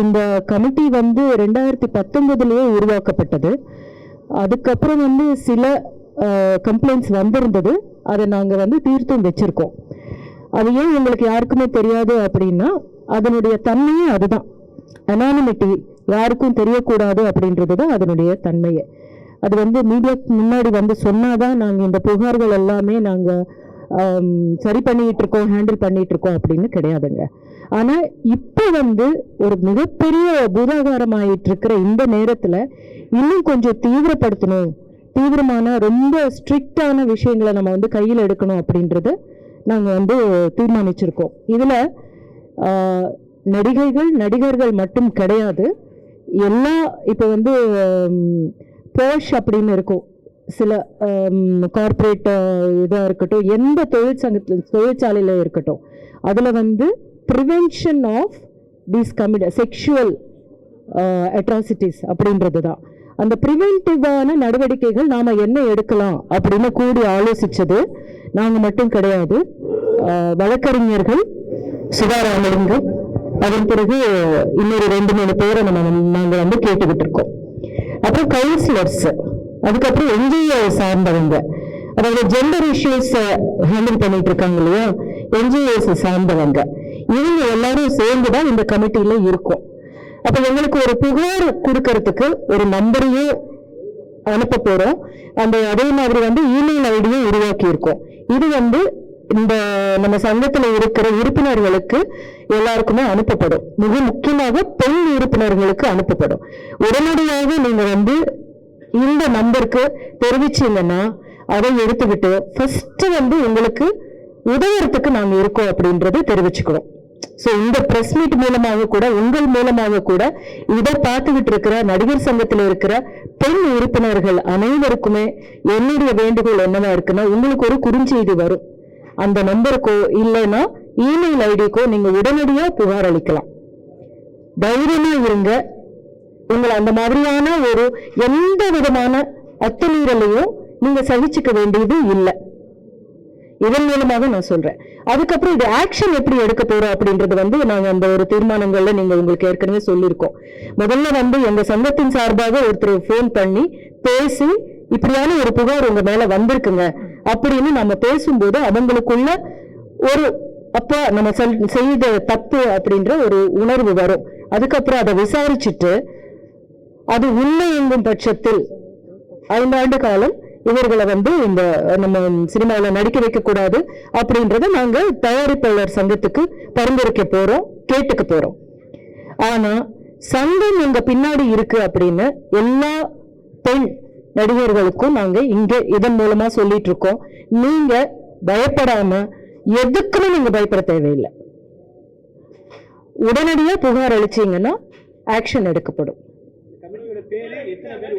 இந்த கமிட்டி வந்து ரெண்டாயிரத்தி பத்தொன்பதுலேயே உருவாக்கப்பட்டது. அதுக்கப்புறம் வந்து சில கம்ப்ளைண்ட்ஸ் வந்திருந்தது. அதை நாங்கள் வந்து தீர்த்தும் வச்சிருக்கோம். அது ஏன் உங்களுக்கு யாருக்குமே தெரியாது அப்படின்னா அதனுடைய தன்மையே அதுதான். அனானிமிட்டி யாருக்கும் தெரியக்கூடாது அப்படின்றது தான் அதனுடைய தன்மையை. அது வந்து மீடியாக்கு முன்னாடி வந்து சொன்னாதான் நாங்கள் இந்த புகார்கள் எல்லாமே நாங்கள் சரி பண்ணிட்டு இருக்கோம் ஹேண்டில் பண்ணிட்டு இருக்கோம் அப்படின்னு கிடையாதுங்க. ஆனால் இப்போ வந்து ஒரு மிகப்பெரிய பூதாகாரமாயிட்டு இருக்கிற இந்த நேரத்தில் இன்னும் கொஞ்சம் தீவிரப்படுத்தணும். தீவிரமான ரொம்ப ஸ்ட்ரிக்டான விஷயங்களை நம்ம வந்து கையில் எடுக்கணும் அப்படின்றத நாங்கள் வந்து தீர்மானிச்சிருக்கோம். இதில் நடிகைகள் நடிகர்கள் மட்டும் கிடையாது. எல்லா இப்போ வந்து போஷ் அப்படின்னு இருக்கும். சில கார்ப்பரேட் இதாக இருக்கட்டும் எந்த தொழிற்சங்கத்தில் தொழிற்சாலையில் இருக்கட்டும் அதில் வந்து prevention of these commit sexual atrocities அப்படின்றது தான் அந்த ப்ரிவென்டிவான நடவடிக்கைகள் நாம் என்ன எடுக்கலாம் அப்படின்னு கூடி ஆலோசித்தது நாங்கள் மட்டும் கிடையாது. வழக்கறிஞர்கள் சுகாராமலிங்கம் அதன் பிறகு இன்னொரு ரெண்டு மூணு பேரை நம்ம நாங்கள் வந்து கேட்டுக்கிட்டு இருக்கோம். அப்புறம் கவுன்சிலர்ஸ் அதுக்கப்புறம் என்ஜிஓ சார்ந்தவங்க. அதாவது ஜெண்டர் இஷ்யூஸ் ஹேண்டில் பண்ணிட்டு இருக்காங்க இல்லையா? என்ஜிஓஸ் சார்ந்தவங்க. இவங்க எல்லாரும் சேர்ந்து தான் இந்த கமிட்டியில இருக்கும். அப்ப எங்களுக்கு ஒரு புகார் கொடுக்கறதுக்கு ஒரு நம்பரையும் அனுப்ப போறோம். அந்த அதே மாதிரி வந்து இமெயில் ஐடியும் உருவாக்கி இருக்கோம் இது வந்து இந்த நம்ம சங்கத்துல இருக்கிற உறுப்பினர்களுக்கு எல்லாருக்குமே அனுப்பப்படும். மிக முக்கியமாக பெண் உறுப்பினர்களுக்கு அனுப்பப்படும். உடனடியாக நீங்க வந்து இந்த நம்பருக்கு தெரிவிச்சீங்கன்னா அதை எடுத்துக்கிட்டு ஃபர்ஸ்ட் வந்து உங்களுக்கு உதவுறதுக்கு நாங்கள் இருக்கோம் அப்படின்றத தெரிவிச்சுக்கிறோம். ஸோ இந்த ப்ரெஸ் மீட் மூலமாக கூட உங்கள் மூலமாக கூட இதை பார்த்துக்கிட்டு இருக்கிற நடிகர் சங்கத்தில் இருக்கிற பெண் உறுப்பினர்கள் அனைவருக்குமே என்னுடைய வேண்டுகோள் என்னவா இருக்குன்னா உங்களுக்கு ஒரு குறுஞ்செய்தி வரும். அந்த நம்பருக்கோ இல்லைன்னா இமெயில் ஐடிக்கோ நீங்கள் உடனடியாக புகார் அளிக்கலாம். தைரியமாக இருங்க. உங்களை அந்த மாதிரியான ஒரு எந்த விதமான அத்துமீறலையும் நீங்க சகிச்சுக்க வேண்டியது இல்லை. இதன் மூலமாக நான் சொல்றேன். அதுக்கப்புறம் இது ஆக்ஷன் எப்படி எடுக்க போறோம் அப்படின்றது வந்து நாங்க அந்த ஒரு தீர்மானங்கள்ல நீங்க உங்களுக்கு ஏற்கனவே சொல்லியிருக்கோம். முதல்ல வந்து எங்க சங்கத்தின் சார்பாக ஒருத்தர் ஃபோன் பண்ணி பேசி இப்படியான ஒரு புகார் உங்க மேல வந்திருக்குங்க அப்படின்னு நம்ம பேசும்போது அவங்களுக்குள்ள ஒரு அப்போ நம்ம செல்- செய்த தப்பு அப்படின்ற ஒரு உணர்வு வரும். அதுக்கப்புறம் அதை விசாரிச்சுட்டு அது உண்மை எங்கும் பட்சத்தில் ஐந்தாண்டு காலம் இவர்களை வந்து இந்த நம்ம சினிமாவில் நடிக்க வைக்க கூடாது அப்படின்றத நாங்க தயாரிப்பாளர் சங்கத்துக்கு பரிந்துரைக்க போறோம் கேட்டுக்க போறோம். ஆனா சங்கம் எங்க பின்னாடி இருக்கு அப்படின்னு எல்லா பெண் நடிகர்களுக்கும் நாங்க இங்க இதன் மூலமா சொல்லிட்டு இருக்கோம். நீங்க பயப்படாம எதுக்குமே நீங்க பயப்பட தேவையில்லை. உடனடியாக புகார் அளிச்சீங்கன்னா ஆக்ஷன் எடுக்கப்படும். கமிட்டியோட பேரு எத்தனை பேர்